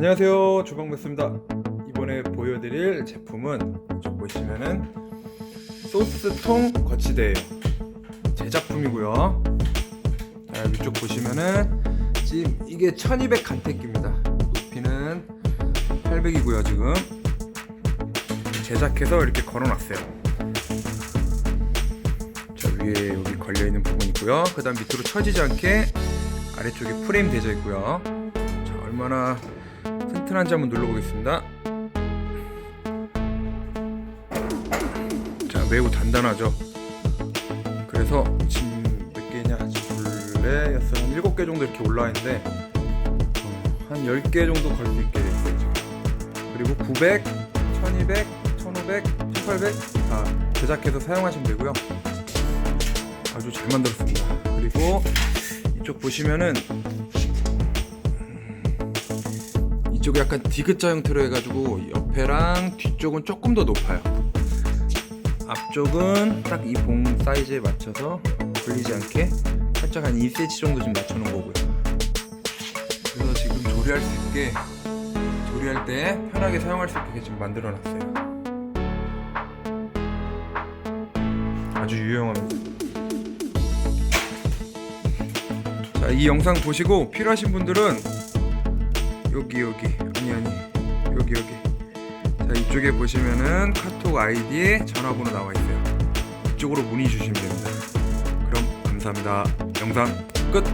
안녕하세요. 주방메스입니다. 이번에 보여드릴 제품은 좀 보시면은 소스통 거치대예요 제 작품이고요. 자 위쪽 보시면은 지금 이게 1200 간택기입니다. 높이는 800이고요 지금. 제작해서 이렇게 걸어놨어요. 자 위에 여기 걸려있는 부분 있고요. 그 다음 밑으로 처지지 않게 아래쪽에 프레임 되어 있고요. 자 얼마나 튼튼한지 한번 눌러보겠습니다. 자, 매우 단단하죠. 그래서 지금 몇 개냐? 둘레, 여섯, 한 일곱 개 정도 이렇게 올라와 있는데 어, 한 10개 정도 걸 수 있게 됐어요. 그리고 900, 1200, 1500, 1800 다 제작해서 사용하시면 되고요. 아주 잘 만들었습니다. 그리고 이쪽 보시면은 이쪽이 약간 디귿자 형태로 해가지고 옆에랑 뒤쪽은 조금 더 높아요. 앞쪽은 딱 이 봉 사이즈에 맞춰서 걸리지 않게 살짝 한 2cm 정도 좀 맞춰놓은 거고요. 그래서 지금 조리할 수 있게 조리할 때 편하게 사용할 수 있게 지금 만들어 놨어요. 아주 유용합니다. 자, 이 영상 보시고 필요하신 분들은 여기 여기. 아니 아니. 여기 여기. 자 이쪽에 보시면은 카톡 아이디에 전화번호 나와 있어요. 이쪽으로 문의 주시면 됩니다. 그럼 감사합니다. 영상 끝